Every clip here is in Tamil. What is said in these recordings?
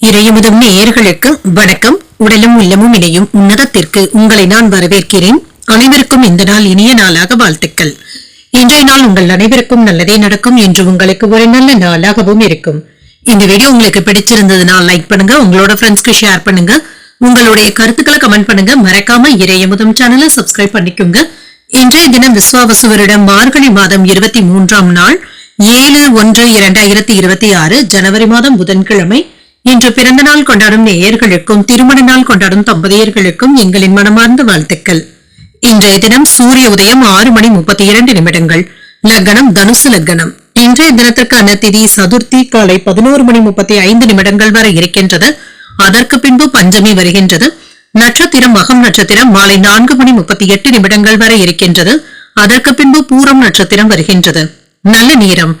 இறையமுதம் நேயர்களுக்கு வணக்கம். உடலும் உள்ளமும் இணையும் உன்னதத்திற்கு உங்களை நான் வரவேற்கிறேன். அனைவருக்கும் இந்த நாள் இனிய நாளாக வாழ்த்துக்கள். இன்றைய நாள் உங்கள் அனைவருக்கும் நல்லதே நடக்கும் என்று உங்களுக்கு ஒரு நல்ல நாளாகவும் இருக்கும். இந்த வீடியோ உங்களுக்கு பிடிச்சிருந்ததுனால் லைக் பண்ணுங்க உங்களோட ஃப்ரெண்ட்ஸ்க்கு ஷேர் பண்ணுங்க. உங்களுடைய கருத்துக்களை கமெண்ட் பண்ணுங்க. மறக்காம இறையமுதம் சேனலை சப்ஸ்கிரைப் பண்ணிக்கோங்க. இன்றைய தினம் விஸ்வாவசு வருடம் மார்கழி மாதம் இருபத்தி மூன்றாம் நாள் ஏழு ஒன்று இரண்டாயிரத்தி இருபத்தி ஆறு ஜனவரி மாதம் புதன்கிழமை இன்று பிறந்த நாள் கொண்டாடும் நேயர்களுக்கும் திருமண நாள் கொண்டாடும் தம்பதியர்களுக்கும் எங்களின் மனமார்ந்த வாழ்த்துக்கள். இன்றைய தினம் சூரிய உதயம் ஆறு மணி முப்பத்தி இரண்டு நிமிடங்கள். லக்னம் தனுசு லக்னம். இன்றைய தினத்திற்கான திதி சதுர்த்தி காலை பதினோரு மணி முப்பத்தி ஐந்து நிமிடங்கள் வரை இருக்கின்றது. அதற்கு பின்பு பஞ்சமி வருகின்றது. நட்சத்திரம் மகம் நட்சத்திரம் மாலை நான்கு மணி முப்பத்தி எட்டு நிமிடங்கள் வரை இருக்கின்றது. அதற்கு பின்பு பூரம் நட்சத்திரம் வருகின்றது. நல்ல நேரம்.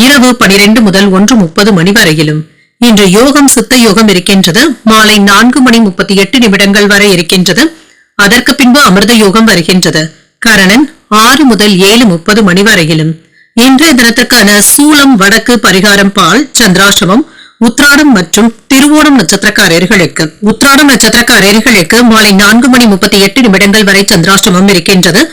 இரவு பனிரெண்டு முதல் ஒன்று முப்பது மணி வரையிலும். இன்று யோகம் சித்த யோகம் இருக்கின்றது. மாலை நான்கு மணி முப்பத்தி எட்டு நிமிடங்கள் வரை இருக்கின்றது. அதற்கு பின்பு அமிர்த யோகம் வருகின்றது. கரணன் ஆறு முதல் ஏழு முப்பது மணி வரையிலும். இன்றைய தினத்திற்கான சூலம் வடக்கு பரிகாரம் பால் சந்திராசிரமம் உத்ராடம் மற்றும் திருவோணம் நட்சத்திரக்காரர்களுக்கு உத்ராடம் நட்சத்திரக்காரர்களுக்கு மாலை நான்கு மணி முப்பத்தி எட்டு நிமிடங்கள் வரை சந்திராஷ்டமம் இருக்கின்றது.